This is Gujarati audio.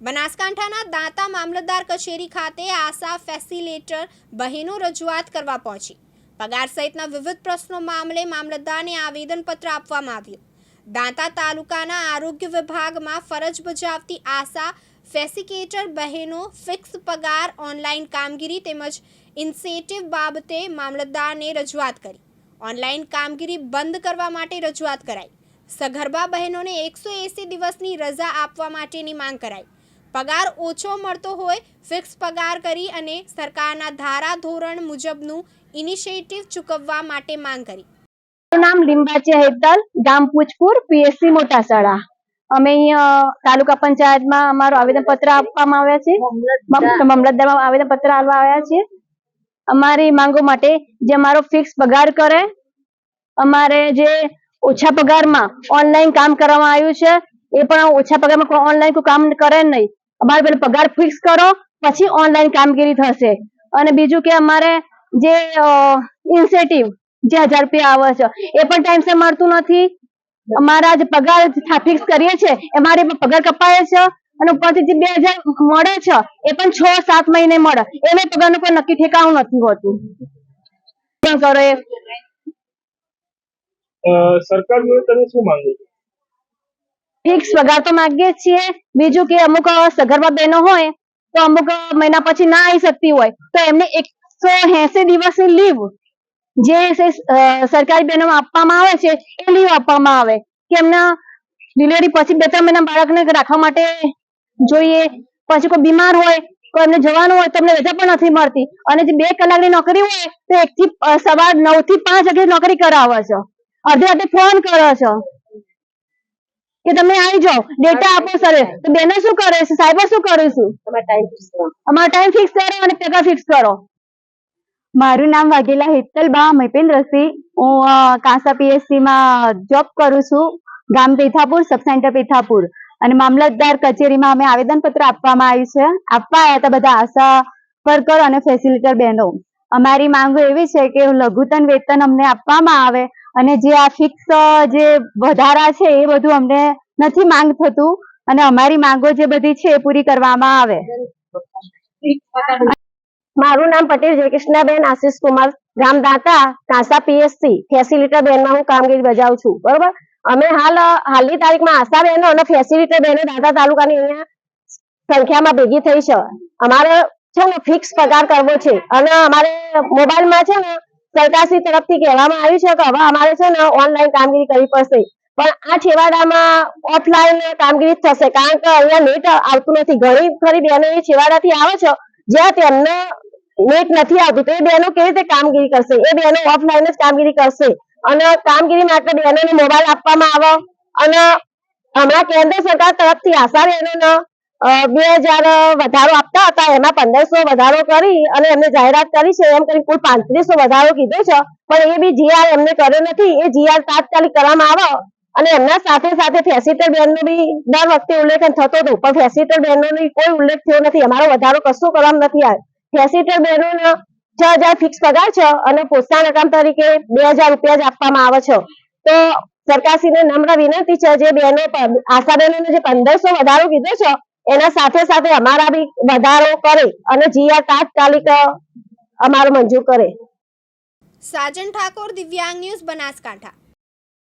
બનાસકાંઠાના દાંતા મામલતદાર કચેરી ખાતે આશા ફેસિલેટર બહેનો રજૂઆત કરવા પહોંચી. પગાર સહિતના વિવિધ પ્રશ્નો મામલે મામલતદારને આવેદનપત્ર આપવામાં આવ્યું. દાંતા તાલુકાના આરોગ્ય વિભાગમાં ફરજ બજાવતી આશા ફેસિકેટર બહેનો ફિક્સ પગાર, ઓનલાઈન કામગીરી તેમજ ઇન્સેટિવ બાબતે મામલતદારને રજૂઆત કરી. ઓનલાઈન કામગીરી બંધ કરવા માટે રજૂઆત કરાઈ. સગર્ભા બહેનોને એકસો એંસી દિવસની રજા આપવા માટેની માંગ કરાઈ. પગાર ઓછો મળતો હોય ફિક્સ પગાર કરી અને સરકારના ધારા ધોરણ મુજબનું ઇનિશિયેટિવ ચૂકવવા માટે માંગ કરી. મારું નામ લીંબાચિયા હેતલ ગામ પૂજપુર પીએસસી મોટા શાળા અમે અહીંયા તાલુકા પંચાયતમાં અમારું આવેદનપત્ર આપવામાં આવ્યા છે. મમ- મામલતદારમાં આવેદનપત્ર આપવા આવ્યા છે. અમારી માંગો માટે જે અમારો ફિક્સ પગાર કરે અમારે જે ઓછા પગારમાં ઓનલાઈન કામ કરવામાં આવ્યું છે એ પણ ઓછા પગારમાં ઓનલાઈન કોઈ કામ કરે નહીં. અમારે પેલો પગાર ફિક્સ કરો, પછી ઓનલાઈન કામગીરી થશે. અને બીજું કે અમારે જે ઇન્સેટિવ જે હજાર રૂપિયા આવે છે, એ પણ ટાઈમસર મળતું નથી. અમારા જે પગાર ફિક્સ કરીએ છે અમારે એમાં પગાર કપાય છે અને ઉપરથી જે બે હજાર મળે છે, એ પણ છ, સાત મહિને મળે. એને પગારનું કોઈ નક્કી ઠેકાણું નથી હોતું. શું કરો એ? સરકાર શું માંગો છો? ફિક્સ પગાર તો માંગીએ છીએ, બીજું કે અમુક સગર્ભા બહેનો હોય, તો અમુક મહિના પછી ના આવી શકતી હોય, તો એમને એકસો એસી દિવસની લીવ જે સરકારી બહેનો આપવામાં આવે છે, એ લીવ આપવામાં આવે. કે એમના ડિલિવરી પછી બે ત્રણ મહિના બાળકને રાખવા માટે જોઈએ. પછી કોઈ બીમાર હોય, કોઈ એમને જવાનું હોય, તો એમને રજા પણ નથી મળતી. અને જે બે કલાકની નોકરી હોય, તો એક થી સવાર નવથી પાંચ વાગે નોકરી કરાવે છે. અડધે અડધે ફોન કરો છે. કે તમે આવી જાઓ ડેટા આપો સર તો બેનો શું કરે છે? સાહેબ શું કરીશું અમારો ટાઈમ ફિક્સ કરો અને પગાર ફિક્સ કરો. મારું નામ વાઘેલા હેતલબા મહિપેન્દ્રસિંહ હું કાંસા પીએસસી માં જોબ કરું છું. ગામ પેથાપુર સબ સેન્ટર પેથાપુર. અને મામલતદાર કચેરીમાં અમે આવેદનપત્ર આપવામાં આવ્યું છે. આપવા આવ્યા હતા બધા આશા વર્કર અને ફેસિલિટર બહેનો. અમારી માંગો એવી છે કે લઘુત્તમ વેતન અમને આપવામાં આવે. અને જે આ ફિક્સ જે વધારા છે એ બધું અમને નથી માંગ થતું અને અમારી માંગો જે બધી છે એ પૂરી કરવામાં આવે. મારું નામ પટેલ જયકૃષ્ણાબેન, આશીષ કુમાર ગામ Danta Kansa P S C facilitator બેનમાં હું કામગીરી બજાવું છું, બરોબર? અમે હાલ હાલની તારીખમાં આશા બહેનો અને ફેસિલિટર બહેનો દાતા તાલુકાની અહીંયા સંખ્યામાં ભેગી થઈ છે. અમારે છે ને ફિક્સ પગાર કરવો છે અને અમારે મોબાઈલમાં છે ને સરકારશ્રી તરફથી કહેવામાં આવ્યું છે કે હવે અમારે છે ને ઓનલાઈન કામગીરી કરવી પડશે. પણ આ છેવાડામાં ઓફલાઈન કામગીરી થશે. કારણ કે અહીંયા નેટ આવતું નથી. ઘણી ખરી બહેનો એ છેવાડાથી આવે છે, જ્યાં તેમને નેટ નથી આવતું. તો એ બહેનો કેવી રીતે કામગીરી કરશે? એ બહેનો ઓફલાઈન જ કામગીરી કરશે. અને કામગીરી માટે બહેનોને મોબાઈલ આપવામાં આવે. અને હમણાં કેન્દ્ર સરકાર તરફથી આશા બહેનોને બે હજાર વધારો આપતા હતા, એમાં પંદરસો વધારો કરી અને એમને જાહેરાત કરી છે, એમ કરી કુલ પાંત્રીસો વધારો કીધો છે, પણ એ બી જીઆર એમને કર્યો નથી, એ જીઆર તાત્કાલિક કરવામાં આવે અને એમના સાથે સાથે ફેસીટર બેનનો બી દર વખતે ઉલ્લેખન થતો હતો, પણ ફેસીટર બેનનો કોઈ ઉલ્લેખ થયો નથી, અમારો વધારો કશું કરવામાં નથી આવ્યો. ફેસીટર બહેનોને છ હજાર ફિક્સ પગાર છે અને પ્રોત્સાહન રકમ તરીકે બે હજાર રૂપિયા જ આપવામાં આવે છે. તો સરકારશ્રીને નમ્ર વિનંતી છે, જે બેનો આશા બહેનોને જે પંદરસો વધારો કીધો છે એના સાથે સાથે અમારા બી વધારો કરે અને જીઆર તાત્કાલિક અમારો મંજૂર કરે. સાજન ઠાકોર, દિવ્યાંગ ન્યૂઝ બનાસકાંઠા.